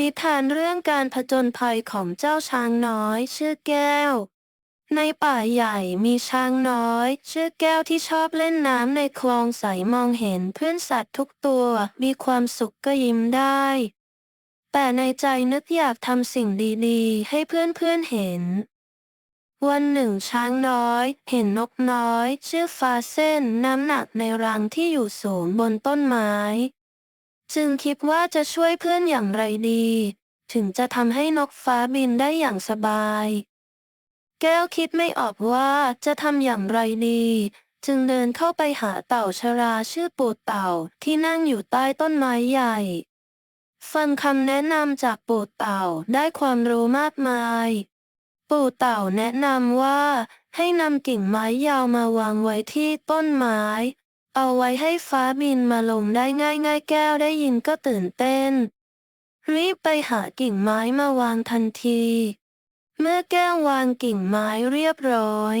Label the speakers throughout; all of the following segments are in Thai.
Speaker 1: นิทานเรื่องการผจญภัยของเจ้าช้างน้อย ชื่อแก้ว ในป่าใหญ่มีช้างน้อย ชื่อแก้วที่ชอบเล่นน้ำในคลองใสมองเห็นเพื่อนสัตว์ทุกตัวมีความสุขก็ยิ้มได้ แต่ในใจนึกอยากทำสิ่งดีๆ ให้เพื่อนๆเห็น วันหนึ่งช้างน้อย เห็นนกน้อย ชื่อฟาเส้นน้ำหนักในรังที่อยู่สูงบนต้นไม้ จึงคิดว่าจะช่วยเพื่อนอย่างไรดี ถึงจะทำให้นกฟ้าบินได้อย่างสบาย แก้วคิดไม่ออกว่าจะทำอย่างไรดี จึงเดินเข้าไปหาเต่าชราชื่อปูเต่าที่นั่งอยู่ใต้ต้นไม้ใหญ่ ฟังคำแนะนำจากปูเต่าได้ความรู้มากมาย ปูเต่าแนะนำว่าให้นำกิ่งไม้ยาวมาวางไว้ที่ต้นไม้ เอาไว้ให้ฟ้าบินมาลงได้ง่ายๆแก้วได้ยินก็ตื่นเต้น รีบไปหากิ่งไม้มาวางทันที เมื่อแก้ววางกิ่งไม้เรียบร้อย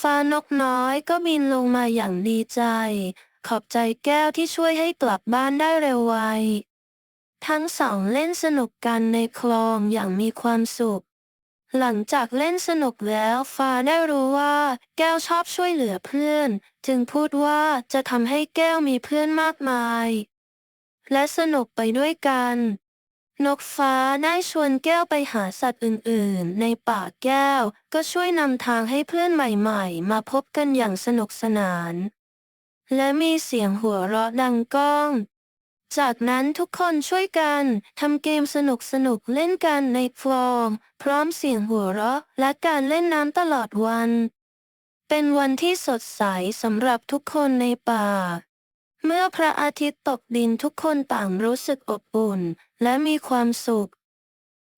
Speaker 1: ฟ้านกน้อยก็บินลงมาอย่างดีใจ ขอบใจแก้วที่ช่วยให้กลับบ้านได้เร็วไวทั้งสองเล่นสนุกกันในคลองอย่างมีความสุข หลังจากเล่นสนุกแล้วฟ้าได้รู้ว่าแก้วชอบช่วยเหลือเพื่อน จึงพูดว่าจะทำให้แก้วมีเพื่อนมากมาย และสนุกไปด้วยกัน นกฟ้าได้ชวนแก้วไปหาสัตว์อื่นๆ ในป่าแก้วก็ช่วยนำทางให้เพื่อนใหม่ๆ มาพบกันอย่างสนุกสนาน และมีเสียงหัวเราะดังก้อง จากนั้นทุกคนช่วยกันทำเกมสนุกๆเล่นกันในคลองพร้อมเสียงหัวเราะ และการเล่นน้ำตลอดวัน เป็นวันที่สดใสสำหรับทุกคนในป่า เมื่อพระอาทิตย์ตกดินทุกคนต่างรู้สึกอบอุ่น และมีความสุข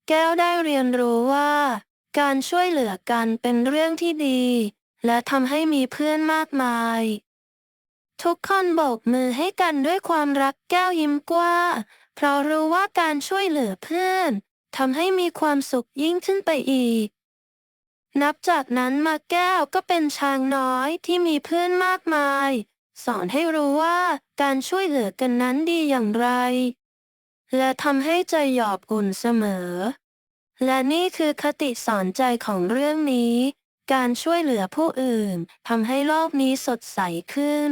Speaker 1: แก้วได้เรียนรู้ว่า การช่วยเหลือกันเป็นเรื่องที่ดี และทำให้มีเพื่อนมากมาย ทุกคนโบกมือให้กันด้วยความรักแก้วยิ้มกว้างเพราะรู้ว่าการช่วยเหลือเพื่อนทำให้มีความสุขยิ่งขึ้นไปอีก นับจากนั้นมาแก้วก็เป็นช้างน้อยที่มีเพื่อนมากมาย สอนให้รู้ว่าการช่วยเหลือกันนั้นดีอย่างไร และทำให้ใจหยอบอุ่นเสมอ และนี่คือคติสอนใจของเรื่องนี้ การช่วยเหลือผู้อื่นทำให้โลกนี้สดใสขึ้น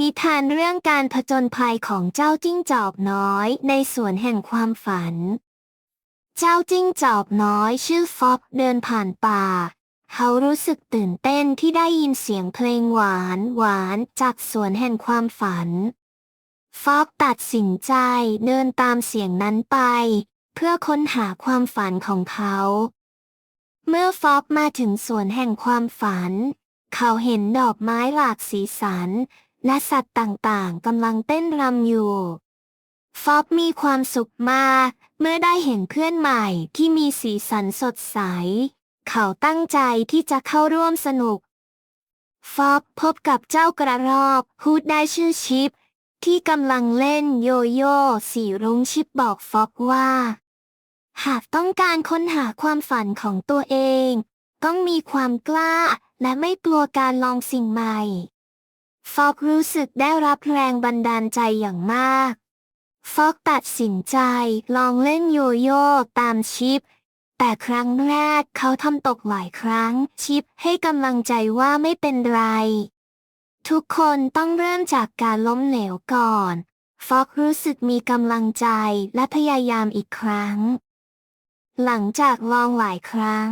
Speaker 2: นิทานเรื่องการผจญภัยของเจ้าจิ้งจอกน้อยในสวนแห่งความฝัน เจ้าจิ้งจอกน้อยชื่อฟอบเดินผ่านป่า เขารู้สึกตื่นเต้นที่ได้ยินเสียงเพลงหวานหวานจากสวนแห่งความฝัน ฟอบตัดสินใจเดินตามเสียงนั้นไป เพื่อค้นหาความฝันของเขา เมื่อฟอบมาถึงสวนแห่งความฝัน เขาเห็นดอกไม้หลากสีสัน และสัตว์ต่างๆกำลังเต้นรำอยู่ ฟอบมีความสุขมาก เมื่อได้เห็นเพื่อนใหม่ที่มีสีสันสดใส เขาตั้งใจที่จะเข้าร่วมสนุก ฟอบพบกับเจ้ากระรอกพูดได้ชื่อชิป ที่กำลังเล่นโยโย่สีรุ้งชิปบอกฟอบว่า หากต้องการค้นหาความฝันของตัวเอง ต้องมีความกล้าและไม่กลัวการลองสิ่งใหม่ ฟอกรู้สึกได้รับแรงบันดาลใจอย่างมาก ฟอกตัดสินใจลองเล่นโยโย่ตามชิป แต่ครั้งแรกเขาทำตกหลายครั้ง ชิปให้กำลังใจว่าไม่เป็นไร ทุกคนต้องเริ่มจากการล้มเหลวก่อน ฟอกรู้สึกมีกำลังใจและพยายามอีกครั้ง หลังจากลองหลายครั้ง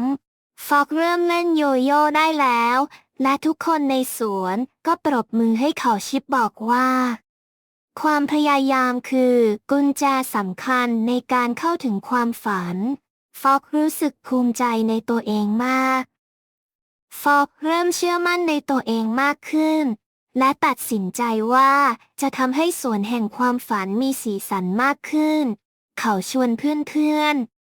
Speaker 2: ฟอกเริ่มเล่นโยโย่ได้แล้ว และทุกคนในสวนก็ปรบมือให้เขาชิปบอกว่า ความพยายามคือกุญแจสำคัญในการเข้าถึงความฝัน ฟอกรู้สึกภูมิใจในตัวเองมาก ฟอกเริ่มเชื่อมั่นในตัวเองมากขึ้น และตัดสินใจว่าจะทำให้สวนแห่งความฝันมีสีสันมากขึ้น เขาชวนเพื่อนๆ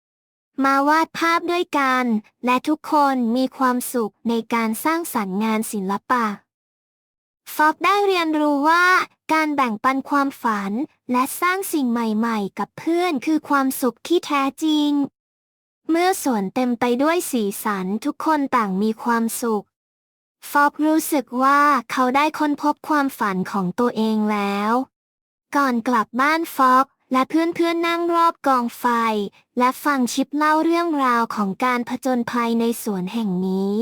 Speaker 2: มาวาดภาพด้วยกัน และทุกคนมีความสุขในการสร้างสรรค์งานศิลปะ ฟอบได้เรียนรู้ว่า การแบ่งปันความฝัน และสร้างสิ่งใหม่ๆ กับเพื่อนคือความสุขที่แท้จริง เมื่อสวนเต็มไปด้วยสีสันทุกคนต่างมีความสุข ฟอบรู้สึกว่าเขาได้ค้นพบความฝันของตัวเองแล้ว ก่อนกลับบ้านฟอบ และเพื่อนๆนั่งรอบกองไฟ และฟังชิปเล่าเรื่องราวของการผจญภัยในสวนแห่งนี้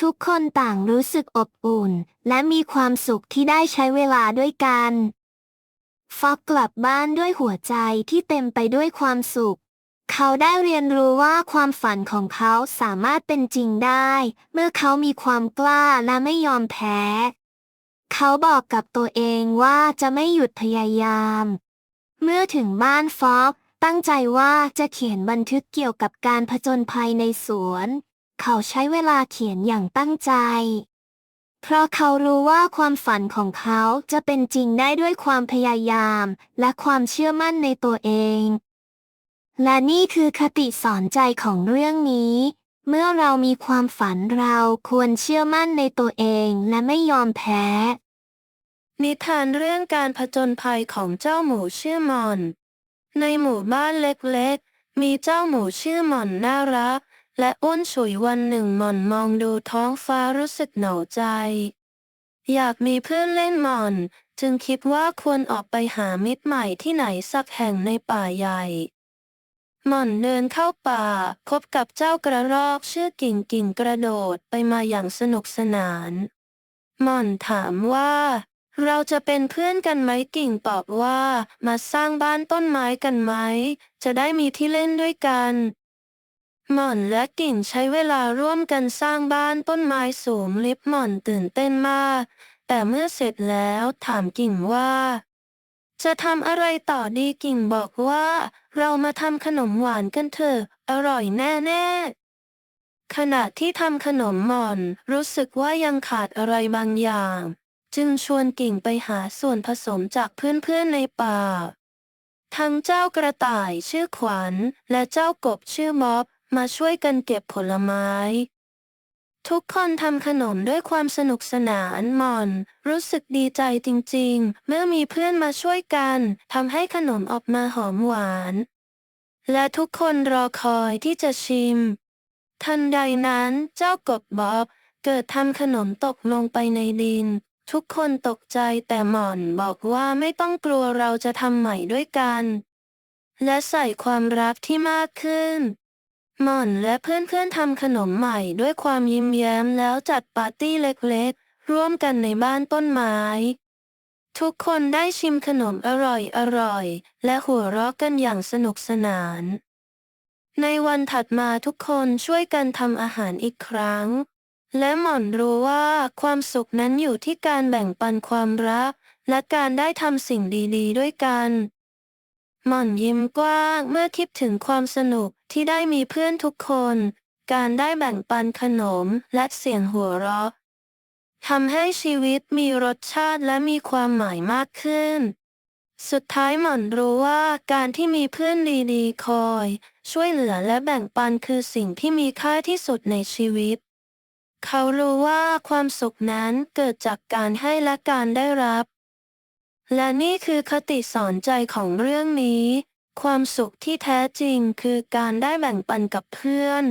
Speaker 2: ทุกคนต่างรู้สึกอบอุ่น และมีความสุขที่ได้ใช้เวลาด้วยกันฟอกกลับบ้านด้วยหัวใจที่เต็มไปด้วยความสุข เขาได้เรียนรู้ว่าความฝันของเขาสามารถเป็นจริงได้ เมื่อเขามีความกล้าและไม่ยอมแพ้ เขาบอกกับตัวเองว่าจะไม่หยุดพยายาม เมื่อถึงบ้านฟอกตั้งใจว่าจะเขียนบันทึกเกี่ยวกับการผจญภัยในสวน เขาใช้เวลาเขียนอย่างตั้งใจ เพราะเขารู้ว่าความฝันของเขาจะเป็นจริงได้ด้วยความพยายาม และความเชื่อมั่นในตัวเอง และนี่คือคติสอนใจของเรื่องนี้ เมื่อเรามีความฝันเราควรเชื่อมั่นในตัวเองและไม่ยอมแพ้
Speaker 1: นิทานเรื่องการผจญภัยของเจ้าหมูชื่อมอน ในหมู่บ้านเล็กๆ มีเจ้าหมูชื่อมอนน่ารัก และอ้วนฉุยวันหนึ่งมอนมองดูท้องฟ้ารู้สึกเหนาใจ อยากมีเพื่อนเล่นมอน จึงคิดว่าควรออกไปหามิตรใหม่ที่ไหนสักแห่งในป่าใหญ่หม่อนเดินเข้าป่าพบกับเจ้ากระรอกชื่อกิ่งกิ่งกระโดดไปมาอย่างสนุกสนาน หม่อนถามว่า เราจะเป็นเพื่อนกันไหมกิ่งตอบว่า มาสร้างบ้านต้นไม้กันไหม จะได้มีที่เล่นด้วยกัน หม่อนและกิ่งใช้เวลาร่วมกันสร้างบ้านต้นไม้สูงลิบหม่อนตื่นเต้นมาก แต่เมื่อเสร็จแล้วถามกิ่งว่า จะทำอะไรต่อดีกิ่งบอกว่า เรามาทำขนมหวานกันเถอะอร่อยแน่ๆขณะที่ทำขนมหม่อนรู้สึกว่ายังขาดอะไรบางอย่าง จึงชวนกิ่งไปหาส่วนผสมจากเพื่อนๆในป่า ทั้งเจ้ากระต่ายชื่อขวัญ และเจ้ากบชื่อม็อบ มาช่วยกันเก็บผลไม้ ทุกคนทำขนมด้วยความสนุกสนานหม่อน รู้สึกดีใจจริงๆ เมื่อมีเพื่อนมาช่วยกันทำให้ขนมออกมาหอมหวาน และทุกคนรอคอยที่จะชิม ทันใดนั้นเจ้ากบบ๊อบเกิดทำขนมตกลงไปในดิน ทุกคนตกใจแต่หม่อนบอกว่าไม่ต้องกลัวเราจะทำใหม่ด้วยกัน และใส่ความรักที่มากขึ้น หม่อนและเพื่อนๆทำขนมใหม่ด้วยความยิ้มแย้มแล้วจัดปาร์ตี้เล็กๆ ร่วมกันในบ้านต้นไม้ ทุกคนได้ชิมขนมอร่อยๆ และหัวเราะกันอย่างสนุกสนาน ในวันถัดมาทุกคนช่วยกันทำอาหารอีกครั้ง และหม่อนรู้ว่าความสุขนั้นอยู่ที่การแบ่งปันความรัก และการได้ทำสิ่งดีๆ ด้วยกัน หม่อนยิ้มกว้างเมื่อคิดถึงความสนุกที่ได้มีเพื่อนทุกคน การได้แบ่งปันขนมและเสียงหัวเราะทำให้ชีวิตมีรสชาติและมีความหมายมากขึ้น สุดท้ายหม่อนรู้ว่าการที่มีเพื่อนดีๆ คอย ช่วยเหลือและแบ่งปันคือสิ่งที่มีค่าที่สุดในชีวิต เขารู้ว่าความสุขนั้นเกิดจากการให้และการได้รับ และนี่คือคติสอนใจของเรื่องนี้ ความสุขที่แท้จริงคือการได้แบ่งปันกับเพื่อน